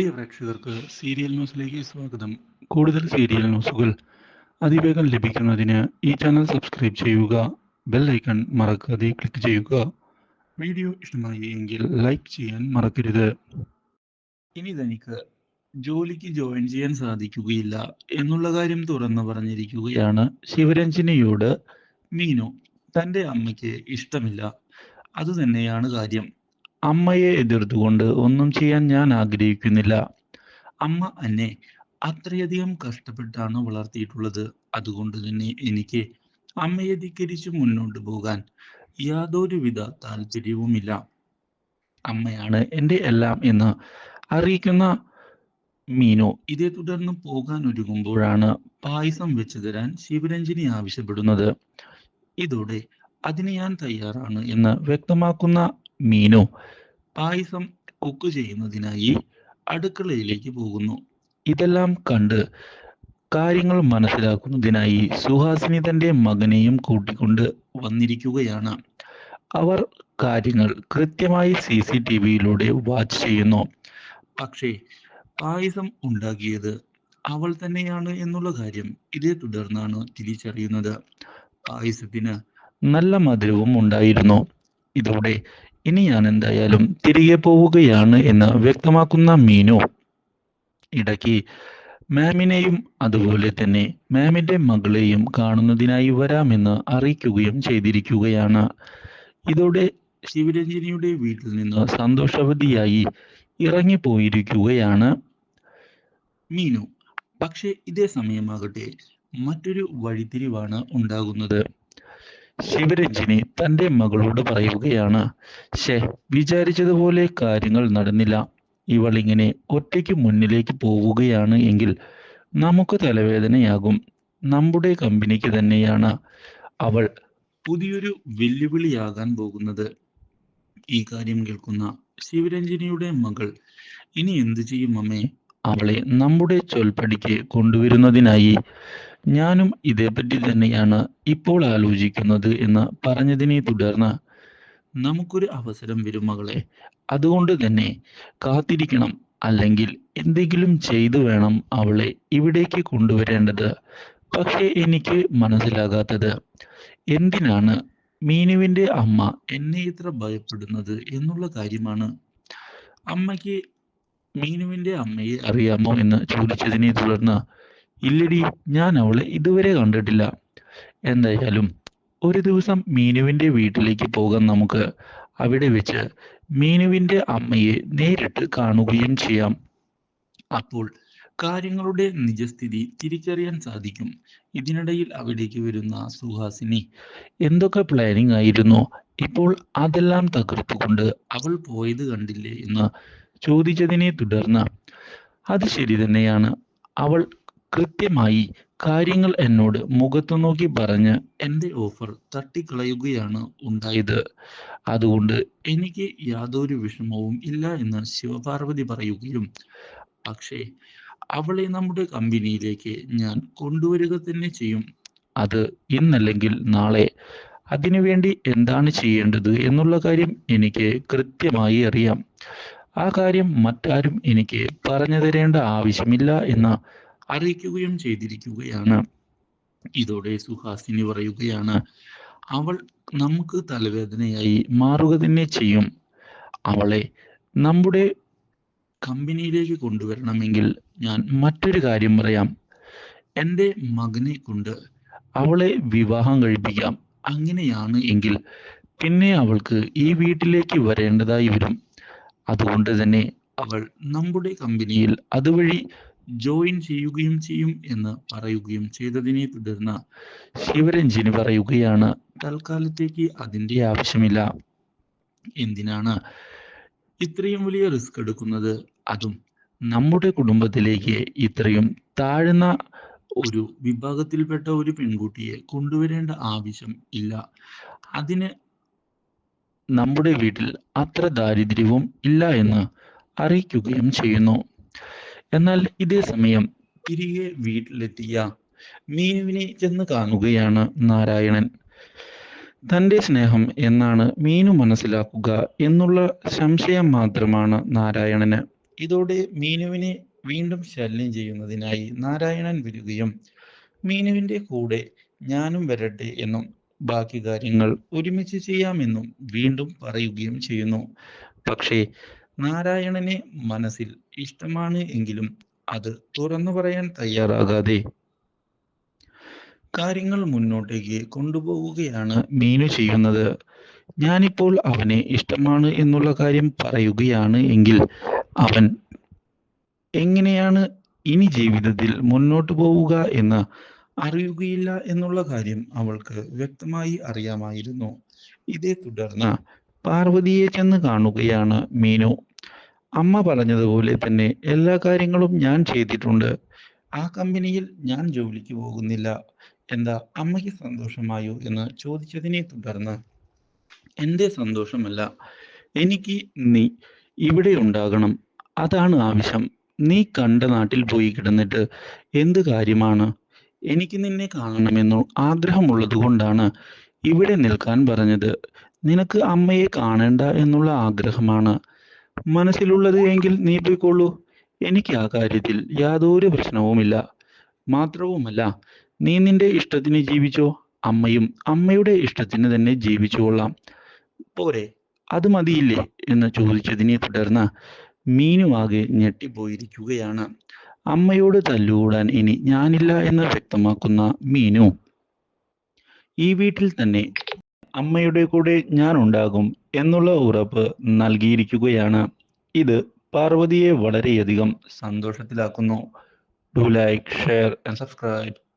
പ്രിയ പ്രേക്ഷകർക്ക് സീരിയൽ ന്യൂസിലേക്ക് സ്വാഗതം. കൂടുതൽ സീരിയൽ ന്യൂസുകൾ അതിവേഗം ലഭിക്കുന്നതിന് ഈ ചാനൽ സബ്സ്ക്രൈബ് ചെയ്യുക ബെൽ ഐക്കൺ മറക്കാതെ ക്ലിക്ക് ചെയ്യുക. വീഡിയോ ഇഷ്ടമായി എങ്കിൽ ലൈക്ക് ചെയ്യാൻ മറക്കരുത്. ഇനി തനിക്ക് ജോലിക്ക് ജോയിൻ ചെയ്യാൻ സാധിക്കുകയില്ല എന്നുള്ള കാര്യം തുറന്നു പറഞ്ഞിരിക്കുകയാണ് ശിവരഞ്ജനിയോട്. മീനു തന്റെ അമ്മയ്ക്ക് ഇഷ്ടമില്ല. അതുതന്നെയാണ് കാര്യം. അമ്മയെ എതിർത്തുകൊണ്ട് ഒന്നും ചെയ്യാൻ ഞാൻ ആഗ്രഹിക്കുന്നില്ല. അമ്മ എന്നെ അത്രയധികം കഷ്ടപ്പെട്ടാണ് വളർത്തിയിട്ടുള്ളത്. അതുകൊണ്ട് തന്നെ എനിക്ക് അമ്മയെ ധിക്കരിച്ച് മുന്നോട്ട് പോകാൻ യാതൊരുവിധ താല്പര്യവുമില്ല അമ്മയാണ് എന്റെ എല്ലാം എന്ന് അറിയിക്കുന്ന മീനു. ഇതേ തുടർന്ന് പോകാൻ ഒരുങ്ങുമ്പോഴാണ് പായസം വെച്ചു തരാൻ ശിവരഞ്ജിനി ആവശ്യപ്പെടുന്നത്. ഇതോടെ അതിന് ഞാൻ തയ്യാറാണ് എന്ന് വ്യക്തമാക്കുന്ന മീനു പായസം കുക്ക് ചെയ്യുന്നതിനായി അടുക്കളയിലേക്ക് പോകുന്നു. ഇതെല്ലാം കണ്ട് കാര്യങ്ങൾ മനസ്സിലാക്കുന്നതിനായി സുഹാസിനി തന്റെ മകനെയും കൂട്ടിക്കൊണ്ട് വന്നിരിക്കുകയാണ്. അവർ കാര്യങ്ങൾ കൃത്യമായി സി സി ടി വിയിലൂടെ വാച്ച് ചെയ്യുന്നു. പക്ഷേ പായസം ഉണ്ടാക്കിയത് അവൾ തന്നെയാണ് എന്നുള്ള കാര്യം ഇതേ തുടർന്നാണ് തിരിച്ചറിയുന്നത്. പായസത്തിന് നല്ല മധുരവും ഉണ്ടായിരുന്നു. ഇതോടെ ഇനി ഞാൻ എന്തായാലും തിരികെ പോവുകയാണ് എന്ന് വ്യക്തമാക്കുന്ന മീനു. ഇടയ്ക്ക് മാമിനെയും അതുപോലെ തന്നെ മാമിന്റെ മകളെയും കാണുന്നതിനായി വരാമെന്ന് അറിയിക്കുകയും ചെയ്തിരിക്കുകയാണ്. ഇതോടെ ശിവരഞ്ജിനിയുടെ വീട്ടിൽ നിന്ന് സന്തോഷവതിയായി ഇറങ്ങിപ്പോയിരിക്കുകയാണ് മീനു. പക്ഷേ ഇതേ സമയമാകട്ടെ മറ്റൊരു വഴിത്തിരിവാണ് ഉണ്ടാകുന്നത്. ശിവരഞ്ജിനി തന്റെ മകളോട് പറയുകയാണ് ഷേ വിചാരിച്ചതുപോലെ കാര്യങ്ങൾ നടന്നില്ല. ഇവൾ ഇങ്ങനെ ഒറ്റയ്ക്ക് മുന്നിലേക്ക് പോവുകയാണ് എങ്കിൽ നമുക്ക് തലവേദനയാകും. നമ്മുടെ കമ്പനിക്ക് തന്നെയാണ് അവൾ പുതിയൊരു വെല്ലുവിളിയാകാൻ പോകുന്നത്. ഈ കാര്യം കേൾക്കുന്ന ശിവരഞ്ജിനിയുടെ മകൾ ഇനി എന്തു ചെയ്യും അമ്മേ? അവളെ നമ്മുടെ ചൊൽപ്പടിക്ക് കൊണ്ടുവരുന്നതിനായി ഞാനും ഇതേപ്പറ്റി തന്നെയാണ് ഇപ്പോൾ ആലോചിക്കുന്നത് എന്ന് പറഞ്ഞതിനെ തുടർന്ന് നമുക്കൊരു അവസരം വരും മകളെ. അതുകൊണ്ട് തന്നെ കാത്തിരിക്കണം. അല്ലെങ്കിൽ എന്തെങ്കിലും ചെയ്തു വേണം അവളെ ഇവിടേക്ക് കൊണ്ടുവരേണ്ടത്. പക്ഷേ എനിക്ക് മനസ്സിലാകാത്തത് എന്തിനാണ് മീനുവിന്റെ അമ്മ എന്നെ ഇത്ര ഭയപ്പെടുന്നത് എന്നുള്ള കാര്യമാണ്. അമ്മയ്ക്ക് മീനുവിന്റെ അമ്മയെ അറിയാമോ എന്ന് ചോദിച്ചതിനെ തുടർന്ന് ഇല്ലടി ഞാൻ അവളെ ഇതുവരെ കണ്ടിട്ടില്ല. എന്തായാലും ഒരു ദിവസം മീനുവിന്റെ വീട്ടിലേക്ക് പോകാൻ നമുക്ക് അവിടെ വെച്ച് മീനുവിന്റെ അമ്മയെ നേരിട്ട് കാണുകയും ചെയ്യാം. അപ്പോൾ കാര്യങ്ങളുടെ നിജസ്ഥിതി തിരിച്ചറിയാൻ സാധിക്കും. ഇതിനിടയിൽ അവിടേക്ക് വരുന്ന സുഹാസിനി എന്തൊക്കെ പ്ലാനിങ് ആയിരുന്നു? ഇപ്പോൾ അതെല്ലാം തകർത്തുകൊണ്ട് അവൾ പോയത് കണ്ടില്ലേ എന്ന് ചോദിച്ചതിനെ തുടർന്ന് അത് ശരി തന്നെയാണ്. അവൾ കൃത്യമായി കാര്യങ്ങൾ എന്നോട് മുഖത്തു നോക്കി പറഞ്ഞ് എന്റെ ഓഫർ തട്ടിക്കളയുകയാണ് ഉണ്ടായത്. അതുകൊണ്ട് എനിക്ക് യാതൊരു വിഷമവും ഇല്ല എന്ന് ശിവപാർവതി പറയുകയും പക്ഷേ അവളെ നമ്മുടെ കമ്പനിയിലേക്ക് ഞാൻ കൊണ്ടുവരിക തന്നെ ചെയ്യും. അത് ഇന്നല്ലെങ്കിൽ നാളെ. അതിനുവേണ്ടി എന്താണ് ചെയ്യേണ്ടത്? എന്നുള്ള കാര്യം എനിക്ക് കൃത്യമായി അറിയാം. ആ കാര്യം മറ്റാരും എനിക്ക് പറഞ്ഞു തരേണ്ട ആവശ്യമില്ല എന്ന് അറിയിക്കുകയും ചെയ്തിരിക്കുകയാണ്. ഇതോടെ സുഹാസിനി പറയുകയാണ് അവൾ നമുക്ക് തലവേദനയായി മാറുക തന്നെ ചെയ്യും. അവളെ നമ്മുടെ കമ്പനിയിലേക്ക് കൊണ്ടുവരണമെങ്കിൽ ഞാൻ മറ്റൊരു കാര്യം പറയാം. എന്റെ മകനെ കൊണ്ട് അവളെ വിവാഹം കഴിപ്പിക്കാം. അങ്ങനെയാണ് എങ്കിൽ പിന്നെ അവൾക്ക് ഈ വീട്ടിലേക്ക് വരേണ്ടതായി വരും. അതുകൊണ്ട് തന്നെ അവൾ നമ്മുടെ കമ്പനിയിൽ അതുവഴി ജോയിൻ ചെയ്യുകയും ചെയ്യും എന്ന് പറയുകയും ചെയ്തതിനെ തുടർന്ന് ശിവരഞ്ജിനി പറയുകയാണ് തൽക്കാലത്തേക്ക് അതിന്റെ ആവശ്യമില്ല. എന്തിനാണ് ഇത്രയും വലിയ റിസ്ക് എടുക്കുന്നത്? അതും നമ്മുടെ കുടുംബത്തിലേക്ക് ഇത്രയും താഴ്ന്ന ഒരു വിഭാഗത്തിൽപ്പെട്ട ഒരു പെൺകുട്ടിയെ കൊണ്ടുവരേണ്ട ആവശ്യം ഇല്ല. അതിന് നമ്മുടെ വീട്ടിൽ അത്ര ദാരിദ്ര്യവും ഇല്ല എന്ന് അറിയിക്കുകയും ചെയ്യുന്നു. എന്നാൽ ഇതേ സമയം തിരികെ വീട്ടിലെത്തിയ മീനുവിനെ ചെന്ന് കാണുകയാണ് നാരായണൻ. തന്റെ സ്നേഹം എന്നാണ് മീനു മനസ്സിലാക്കുക എന്നുള്ള സംശയം മാത്രമാണ് നാരായണന്. ഇതോടെ മീനുവിനെ വീണ്ടും ശല്യം ചെയ്യുന്നതിനായി നാരായണൻ വരികയും മീനുവിന്റെ കൂടെ ഞാനും വരട്ടെ എന്നും ബാക്കി കാര്യങ്ങൾ ഒരുമിച്ച് ചെയ്യാമെന്നും വീണ്ടും പറയുകയും ചെയ്യുന്നു. പക്ഷേ നാരായണനെ മനസ്സിൽ ഇഷ്ടമാണ് എങ്കിലും അത് തുറന്നു പറയാൻ തയ്യാറാകാതെ കാര്യങ്ങൾ മുന്നോട്ടേക്ക് കൊണ്ടുപോവുകയാണ് മീനു ചെയ്യുന്നത്. ഞാനിപ്പോൾ അവനെ ഇഷ്ടമാണ് എന്നുള്ള കാര്യം പറയുകയാണ് എങ്കിൽ അവൻ എങ്ങനെയാണ് ഇനി ജീവിതത്തിൽ മുന്നോട്ട് പോവുക എന്ന് അറിയുകയില്ല എന്നുള്ള കാര്യം അവൾക്ക് വ്യക്തമായി അറിയാമായിരുന്നു. ഇതേ തുടർന്ന് പാർവതിയെ ചെന്ന് കാണുകയാണ് മീനു. അമ്മ പറഞ്ഞതുപോലെ തന്നെ എല്ലാ കാര്യങ്ങളും ഞാൻ ചെയ്തിട്ടുണ്ട്. ആ കമ്പനിയിൽ ഞാൻ ജോലിക്ക് പോകുന്നില്ല. എന്താ അമ്മയ്ക്ക് സന്തോഷമായോ എന്ന് ചോദിച്ചതിനെ തുടർന്ന് എന്റെ സന്തോഷമല്ല. എനിക്ക് നീ ഇവിടെ ഉണ്ടാകണം. അതാണ് ആവശ്യം. നീ കണ്ട നാട്ടിൽ പോയി കിടന്നിട്ട് എന്ത് കാര്യമാണ്? എനിക്ക് നിന്നെ കാണണമെന്നു ആഗ്രഹമുള്ളത് കൊണ്ടാണ് ഇവിടെ നിൽക്കാൻ പറഞ്ഞത്. നിനക്ക് അമ്മയെ കാണണ്ട എന്നുള്ള ആഗ്രഹമാണ്. മനസ്സിലുള്ളത് എങ്കിൽ നീ പോയിക്കൊള്ളൂ. എനിക്ക് ആ കാര്യത്തിൽ യാതൊരു പ്രശ്നവുമില്ല. മാത്രവുമല്ല നീ നിന്റെ ഇഷ്ടത്തിന് ജീവിച്ചോ? അമ്മയും അമ്മയുടെ ഇഷ്ടത്തിന് തന്നെ ജീവിച്ചുകൊള്ളാം പോരെ അത് മതിയില്ലേ? എന്ന് ചോദിച്ചതിനെ തുടർന്ന് മീനുവാകെ ഞെട്ടിപ്പോയിരിക്കുകയാണ്. അമ്മയോട് തല്ലുകൂടാൻ ഇനി ഞാനില്ല എന്ന് വ്യക്തമാക്കുന്ന മീനു. ഈ വീട്ടിൽ തന്നെ അമ്മയുടെ കൂടെ ഞാൻ ഉണ്ടാകും എന്നുള്ള ഉറപ്പ് നൽകിയിരിക്കുകയാണ്. ഇത് പാർവതിയെ വളരെയധികം സന്തോഷത്തിലാക്കുന്നു. Do like share and subscribe